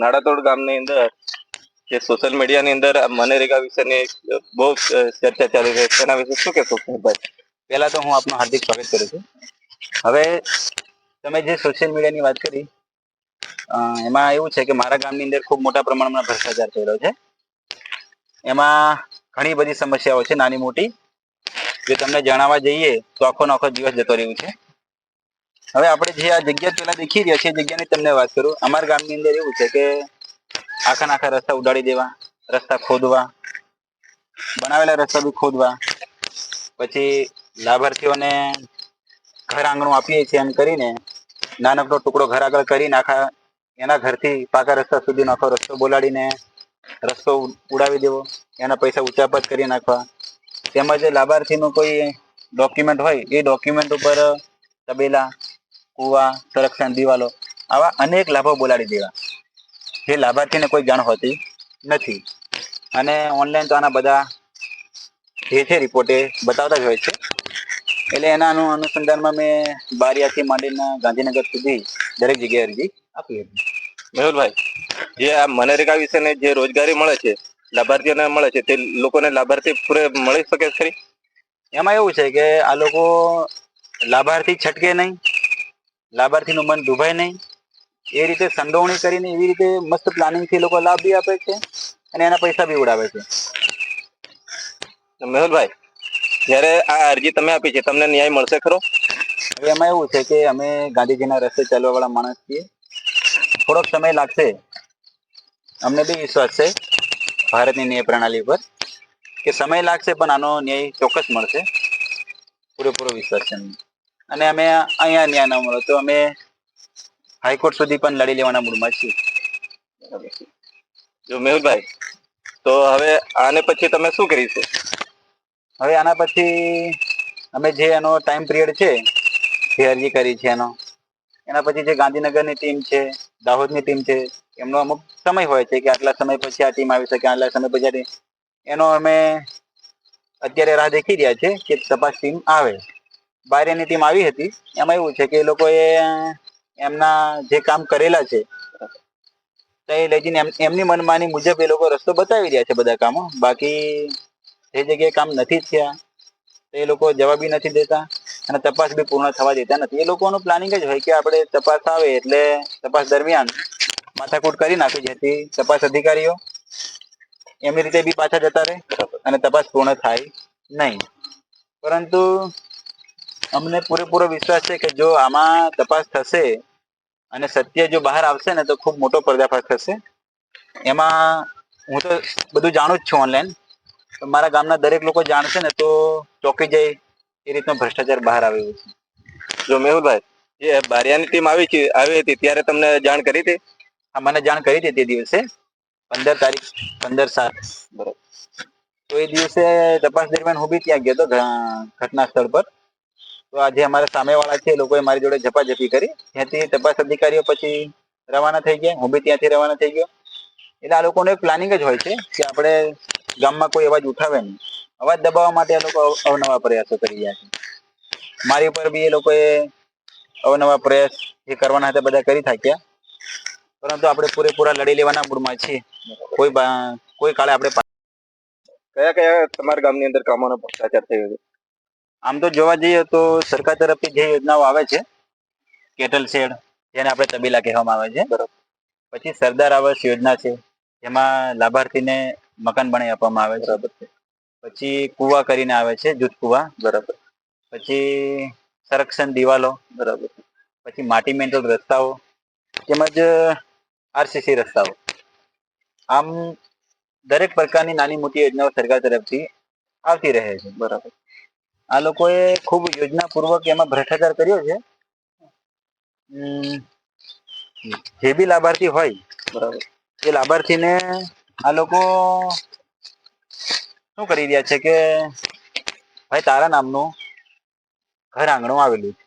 નાડાતોડ ગામની અંદર જે સોશિયલ મીડિયાની અંદર મનરેગા વિશેની બહુ ચર્ચા ચાલી રહી છે. તેના વિશે શું કહેશો ભાઈ? પહેલા તો હું આપનું હાર્દિક સ્વાગત કરું છું. હવે તમે જે સોશિયલ મીડિયાની વાત કરી એમાં એવું છે કે મારા ગામની અંદર ખૂબ મોટા પ્રમાણમાં ભ્રષ્ટાચાર થયેલો છે. એમાં ઘણી બધી સમસ્યાઓ છે, નાની મોટી. જે તમને જણાવવા જઈએ તો આખો આખો દિવસ જતો રહ્યું છે. હવે આપણે જે આ જગ્યા પેલા દેખી રહ્યા એ જગ્યાની તમને વાત કરું. અમારા ગામની અંદર એવું છે કે આખા આખા રસ્તા ઉડાડી દેવા, રસ્તા ખોદવા, બનાવેલા રસ્તા બી ખોદવા. પછી લાભાર્થીઓને ઘર આંગણું આપીએ છીએ એમ કરીને નાનકડો ટુકડો ઘર આગળ કરીને આખા એના ઘરથી પાકા રસ્તા સુધીનો આખો રસ્તો બોલાડીને રસ્તો ઉડાવી દેવો, એના પૈસા ઉચાપત કરી નાખવા. તેમજ લાભાર્થીનું કોઈ ડોક્યુમેન્ટ હોય, એ ડોક્યુમેન્ટ ઉપર તબેલા કુવા સંરક્ષણ દિવાલો આવા અનેક લાભો બોલાડી દેવા. જે લાભાર્થીને કોઈ જાણ હોતી નથી. અને ઓનલાઈન તો આના બધા જે છે રિપોર્ટે બતાવતા જ હોય છે. એટલે એના અનુ અનુસંધાનમાં મેં બારિયાથી માંડીને ગાંધીનગર સુધી દરેક જગ્યાએ અરજી આપી હતી. મેહુલભાઈ જે આ મનરેગા વિશેને જે રોજગારી મળે છે લાભાર્થીઓને મળે છે તે લોકોને લાભાર્થી પૂરે મળી શકે ખરી? એમાં એવું છે કે આ લોકો લાભાર્થી છટકે નહીં લાભાર્થીનું મન દુભાય નહીં. એ રીતે સંડોવણી કરીને એવી રીતે મસ્ત પ્લાનિંગથી લોકો લાભ બી આપે છે અને એના પૈસા બી ઉડાવે છે. મેહુલભાઈ જ્યારે આ અરજી તમે આપી છે તમને ન્યાય મળશે ખરો? હવે એમાં એવું છે કે અમે ગાંધીજીના રસ્તે ચાલવા વાળા માણસ છીએ. થોડોક સમય લાગશે. અમને બી વિશ્વાસ છે ભારતની ન્યાય પ્રણાલી પર કે સમય લાગશે પણ આનો ન્યાય ચોક્કસ મળશે. પૂરેપૂરો વિશ્વાસ છે અમને. અને અમે અહીંયા ન્યાય ન મળે તો અમે હાઈકોર્ટ સુધી પણ લડી લેવાના મૂડમાં છીએ. જો મેહુલભાઈ તો હવે આને પછી તમે શું કરીશું હવે આના પછી અમે જે એનો ટાઈમ પિરિયડ છે જે અરજી કરી છે એનો એના પછી જે ગાંધીનગરની ટીમ છે દાહોદની ટીમ છે એમનો અમુક સમય હોય છે કે આટલા સમય પછી આ ટીમ આવી શકે આટલા સમય પછી આ. એનો અમે અત્યારે રાહ દેખી રહ્યા છે કે તપાસ ટીમ આવે. બારેની ટીમ આવી હતી. એમાં એવું છે કે એ લોકોએ એમના જે કામ કરેલા છે એ લઈ જઈને એમની મનમાની મુજબ એ લોકો રસ્તો બતાવી રહ્યા છે બધા કામો. બાકી જે જગ્યાએ કામ નથી થયા એ લોકો જવાબી નથી દેતા અને તપાસ બી પૂર્ણ થવા દેતા નથી. એ લોકોનું પ્લાનિંગ જ હોય કે આપણે તપાસ આવે એટલે તપાસ દરમિયાન માથાકૂટ કરી નાખી, જેથી તપાસ અધિકારીઓ એમની રીતે બી પાછા જતા રહે અને તપાસ પૂર્ણ થાય નહીં. પરંતુ અમને પૂરેપૂરો વિશ્વાસ છે કે જો આમાં તપાસ થશે અને સત્ય જો બહાર આવશે ને તો ખૂબ મોટો પર્દાફાશ થશે. એમાં હું તો બધું જાણું જ છું ઓનલાઈન મારા ગામના દરેક લોકો જાણશે ને તો ચોકી જાય એ રીતનો ભ્રષ્ટાચાર બહાર આવ્યો છે. જો મેહુલભાઈ જે બારિયાની ટીમ આવી છે આવી હતી ત્યારે તમને જાણ કરી હતી? આ મને જાણ કરી હતી તે દિવસે. પંદર તારીખ પંદર સાત. બરોબર. તો એ દિવસે તપાસ દરમિયાન હું બી ત્યાં ગયો હતો ઘટના સ્થળ પર. તો આજે અમારા સામેવાળા છે એ લોકોએ મારી જોડે ઝપાઝપી કરી. ત્યાંથી તપાસ અધિકારીઓ પછી રવાના થઈ ગયા. હું બી ત્યાંથી રવાના થઈ ગયો. એટલે આ લોકોનું એક પ્લાનિંગ જ હોય છે કે આપણે ગામમાં કોઈ અવાજ ઉઠાવે નહીં. અવાજ દબાવવા માટે આ લોકો અવનવા પ્રયાસો કરી રહ્યા છે. મારી ઉપર બી એ લોકોએ અવનવા પ્રયાસ જે કરવાના હતા બધા કરી થાક્યા. પરંતુ આપણે પૂરેપૂરા લડી લેવાના મૂડમાં છીએ. કોઈ કોઈ કાળે આપણે કયા કયા તમારા ગામની અંદર કામોનો ભ્રષ્ટાચાર થયો છે? આમ તો જોવા જઈએ તો સરકાર તરફથી જે યોજનાઓ આવે છે કેટલ શેડ જેને આપણે તબીલા કહેવામાં આવે છે બરોબર. પછી સરદાર આવાસ યોજના છે જેમાં લાભાર્થીને મકાન બનાવી આપવામાં આવે છે. બરાબર પછી કુવા કરીને આવે છે જૂથ કુવા બરાબર. પછી સંરક્ષણ દિવાલો બરાબર. પછી માટી મેન્ટલ રસ્તાઓ તેમજ આરસીસી રસ્તાઓ. આમ દરેક પ્રકારની નાની મોટી યોજનાઓ સરકાર તરફથી આવતી રહે છે બરાબર. આ લોકોએ ખૂબ યોજનાપૂર્વક એમાં ભ્રષ્ટાચાર કર્યો છે. જે બી લાભાર્થી હોય, બરાબર, એ લાભાર્થીને આ લોકો શું કરી રહ્યા છે કે, ભાઈ તારા નામનું ઘર આંગણું આવેલું છે.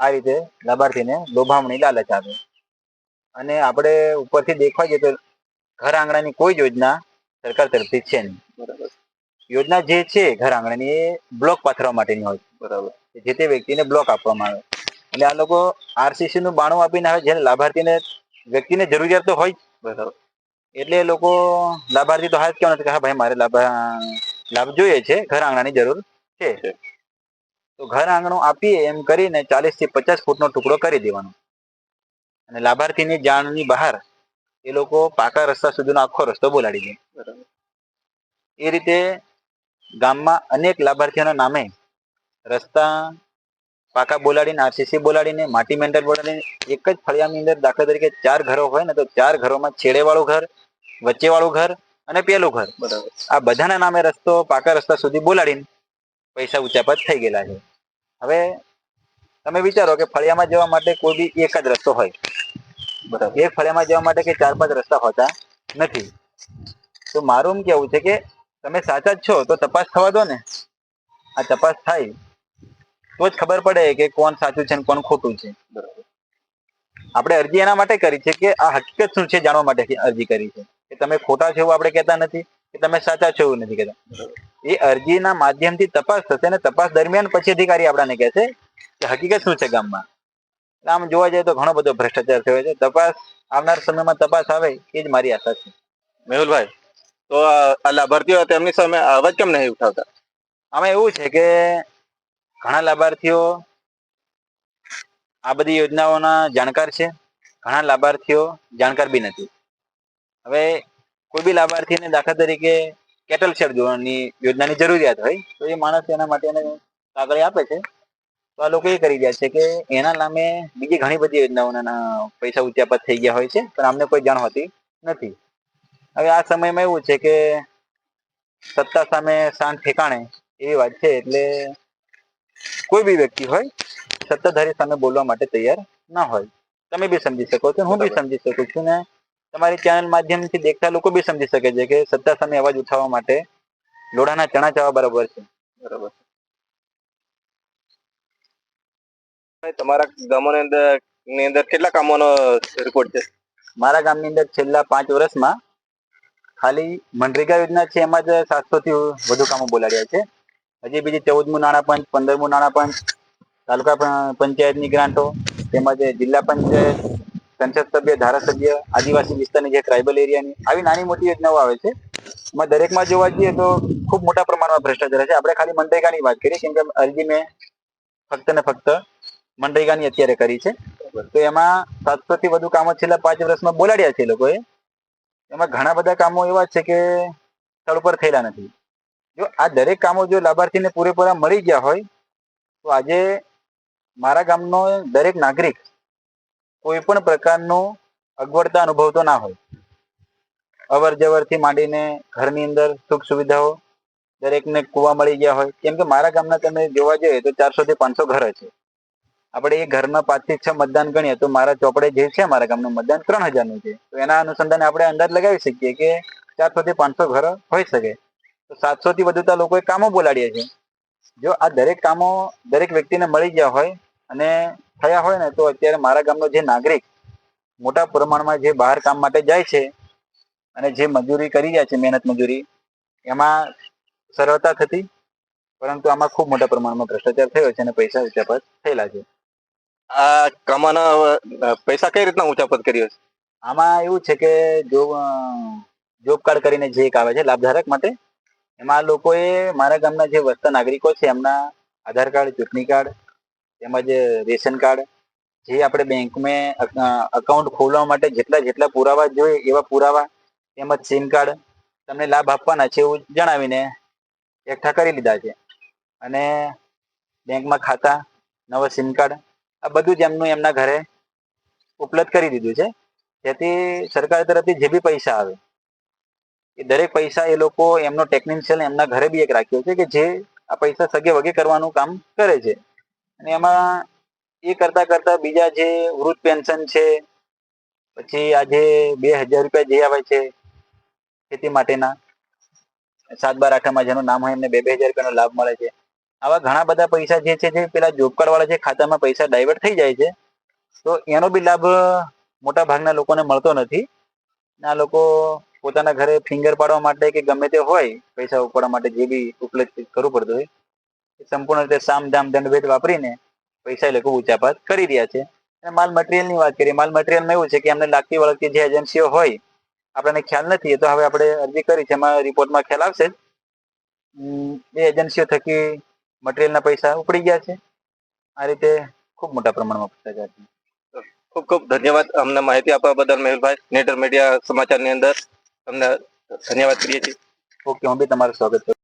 આ રીતે લાભાર્થીને લોભામણી લાલચ આપે. અને આપણે ઉપરથી દેખવા જઈએ તો ઘર આંગણાની કોઈ યોજના સરકાર તરફથી છે નહીં. બરાબર. યોજના જે છે ઘર આંગણાની એ બ્લોક પાથરવા માટેની હોય બરાબર. જે તે વ્યક્તિને બ્લોક આપવામાં આવે. એટલે આ લોકો આરસીસી નું બાણું આપીને આવે જેને લાભાર્થીને વ્યક્તિને જરૂરિયાત તો હોય બરાબર. એટલે એ લોકો લાભાર્થી તો હા જ કહેવાના છે કે હા ભાઈ મારે લાભ લાભ જોઈએ છે. ઘર આંગણાની જરૂર છે. તો ઘર આંગણું આપીએ એમ કરીને ચાલીસથી પચાસ ફૂટનો ટુકડો કરી દેવાનો. અને લાભાર્થીની જાણની બહાર એ લોકો પાકા રસ્તા સુધીનો આખો રસ્તો બોલાડી દે. બરાબર. એ રીતે ગામમાં અનેક લાભાર્થીઓના નામે રસ્તા પાકા બોલાડીને આરસીસી બોલાડીને માટી મેન્ટર બોલાડીને એક જ ફળિયાની અંદર દાખલા તરીકે ચાર ઘરો હોય ને તો ચાર ઘરોમાં છેડેવાળું ઘર વચ્ચેવાળું ઘર અને પેલું ઘર. બરાબર. આ બધાના નામે રસ્તો પાકા રસ્તા સુધી બોલાડીને પૈસા ઉચાપત થઈ ગયેલા છે. હવે તમે વિચારો કે ફળિયામાં જવા માટે કોઈ બી એક જ રસ્તો હોય. બરાબર. એક ફળિયામાં જવા માટે કે ચાર પાંચ રસ્તા હોતા નથી. તો મારું એમ કેવું છે કે તમે સાચા જ છો, તો તપાસ થવા દો ને. આ તપાસ થાય. તો જ ખબર પડે કે કોણ સાચું છે ને કોણ ખોટું છે. આપણે અરજી એના માટે કરી છે કે આ હકીકત શું છે જાણવા માટે અરજી કરી છે. કે તમે ખોટા છો એવું આપણે કહેતા નથી, કે તમે સાચા છો એવું નથી કહેતા. એ અરજીના માધ્યમથી તપાસ થશે ને તપાસ દરમિયાન પછી અધિકારી આપણાને કહેશે કે હકીકત શું છે ગામમાં. આમ જોવા જઈએ તો ઘણો બધો ભ્રષ્ટાચાર થયો છે. તપાસ આવનાર સમયમાં તપાસ આવે એ જ મારી આશા છે. મેહુલભાઈ. તો લાભાર્થીઓ તેમની સામે અવાજ કેમ નહીં ઉઠાવતા? આમાં એવું છે કે ઘણા લાભાર્થીઓ આ બધી યોજનાઓના જાણકાર છે. ઘણા લાભાર્થીઓ જાણકાર બી નથી. હવે કોઈ બી લાભાર્થીને દાખલા તરીકે કેટલ શેર જોવાની યોજનાની જરૂરિયાત હોય, તો એ માણસ એના માટે એને કાગળ આપે છે. તો આ લોકો એ કરી રહ્યા છે કે એના નામે બીજી ઘણી બધી યોજનાઓના પૈસા ઉત્યાપત થઈ ગયા હોય છે, પણ અમને કોઈ જાણ હોતી નથી. હવે આ સમયમાં એવું છે કે સત્તા સામે શાંત ઠેકાણે એવી વાત છે એટલે કોઈ બી વ્યક્તિ હોય સત્તાધારી સામે બોલવા માટે તૈયાર ના હોય. તમે બી સમજી શકો છો હું બી સમજી શકું છું ને તમારી ચેનલ માધ્યમથી દેખતા લોકો બી સમજી શકે છે કે સત્તા સામે અવાજ ઉઠાવવા માટે લોઢાના ચણા ચાવા બરાબર છે. બરાબર. તમારા ગામોની અંદરની અંદર કેટલા કામોનો રિપોર્ટ છે? મારા ગામની અંદર છેલ્લા પાંચ વર્ષમાં ખાલી મનરેગા યોજના છે, એમાં જ સાતસો થી વધુ કામો બોલાડ્યા છે. હજી બીજી ચૌદમું નાણાં પંચ પંદરમું નાણાં પંચ તાલુકા પંચાયતની ગ્રાન્ટો, તેમજ જિલ્લા પંચાયત, સંસદ સભ્ય, ધારાસભ્ય, આદિવાસી વિસ્તારની જે ટ્રાઇબલ એરિયાની, આવી નાની મોટી યોજનાઓ આવે છે. એમાં દરેકમાં જોવા જઈએ તો ખૂબ મોટા પ્રમાણમાં ભ્રષ્ટાચાર છે. આપણે ખાલી મનરેગાની વાત કરીએ, કેમ કે અરજી મેં ફક્ત ને ફક્ત મનરેગાની અત્યારે કરી છે. તો એમાં સાતસો થી વધુ કામો છેલ્લા પાંચ વર્ષમાં બોલાડ્યા છે લોકોએ. એમાં ઘણા બધા કામો એવા છે કે સ્થળ પર થયેલા નથી. જો આ દરેક કામો જો લાભાર્થીને પૂરેપૂરા મળી ગયા હોય, તો આજે મારા ગામનો દરેક નાગરિક કોઈ પણ પ્રકારનું અગવડતા અનુભવતો ના હોય. અવર જવરથી માંડીને ઘરની અંદર સુખ સુવિધાઓ દરેકને કૂવા મળી ગયા હોય. કેમ કે મારા ગામના તમે જોવા જઈએ તો ચારસો થી પાંચસો ઘર છે. આપણે એ ઘરમાં પાંચથી છ મતદાન ગણીએ તો મારા ચોપડે જે છે મારા ગામનું મતદાન ત્રણ હજારનું છે. તો એના અનુસંધાને આપણે અંદાજ લગાવી શકીએ કે ચારસો થી પાંચસો ઘર હોઈ શકે. તો સાતસો થી વધુ તો લોકોએ કામો બોલાડ્યા છે. જો આ દરેક કામો દરેક વ્યક્તિને મળી ગયા હોય અને થયા હોય ને તો અત્યારે મારા ગામનો જે નાગરિક મોટા પ્રમાણમાં જે બહાર કામ માટે જાય છે અને જે મજૂરી કરી રહ્યા છે, મહેનત મજૂરી, એમાં સરળતા થતી, પરંતુ આમાં ખૂબ મોટા પ્રમાણમાં ભ્રષ્ટાચાર થયો છે અને પૈસા ઉચાપત થયેલા છે. આ કામોના પૈસા કઈ રીતના ઊંચા પદ કર્યો છે? આમાં એવું છે કે જો જોબ કાર્ડ કરીને જે એક આવે છે લાભધારક માટે, એમાં લોકોએ મારા ગામના જે વસતા નાગરિકો છે, એમના આધાર કાર્ડ, ચૂંટણી કાર્ડ, તેમજ રેશન કાર્ડ, જે આપણે બેંકમાં અકાઉન્ટ ખોલવા માટે જેટલા જેટલા પુરાવા જોઈએ એવા પુરાવા, તેમજ સિમ કાર્ડ, તમને લાભ આપવાના છે એવું જણાવીને એકઠા કરી લીધા છે. અને બેંકમાં ખાતા, નવા સિમ કાર્ડ આ બધું જ એમનું એમના ઘરે ઉપલબ્ધ કરી દીધું છે. જેથી સરકાર તરફથી જે બી પૈસા આવે, એ દરેક પૈસા એ લોકો એમનો ટેકનિશિયન એમના ઘરે બી એક રાખ્યો છે કે જે આ પૈસા સગે વગે કરવાનું કામ કરે છે. અને એમાં એ કરતા કરતા બીજા જે વૃદ્ધ પેન્શન છે, પછી આજે બે હજાર રૂપિયા જે આવે છે ખેતી માટેના, સાત બાર આઠમાં જેનું નામ હોય એમને બે બે હજાર રૂપિયાનો લાભ મળે છે. આવા ઘણા બધા પૈસા જે છે, જે પેલા જોબ કાર્ડ વાળા જે ખાતામાં પૈસા ડાયવર્ટ થઈ જાય છે, તો એનો બી લાભ મોટા ભાગના લોકોને મળતો નથી આ લોકો પોતાના ઘરે ફિંગર પાડવા માટે કે ગમે તે હોય, પૈસા ઉપાડવા માટે જે બી ઉપલબ્ધ કરવું પડતું હોય, એ સંપૂર્ણ રીતે સામ દામ દંડભેદ વાપરીને પૈસા એ લોકો ઉચાપાત કરી રહ્યા છે અને માલ મટીરિયલની વાત કરીએ, માલ મટીરિયલમાં એવું છે કે અમને લાગતી વળગતી જે એજન્સીઓ હોય, આપણને ખ્યાલ નથી, એ તો હવે આપણે અરજી કરી છે, એમાં રિપોર્ટમાં ખ્યાલ આવશે જ. એ એજન્સીઓ થકી મટીરિયલના પૈસા ઉપડી ગયા છે. આ રીતે ખૂબ મોટા પ્રમાણમાં ભ્રષ્ટાચાર છે. ખૂબ ખૂબ ધન્યવાદ અમને માહિતી આપવા બદલ મેહુલભાઈ. નેટર મીડિયા સમાચારની અંદર તમને ધન્યવાદ કરીએ છીએ. ઓકે હું બી તમારું સ્વાગત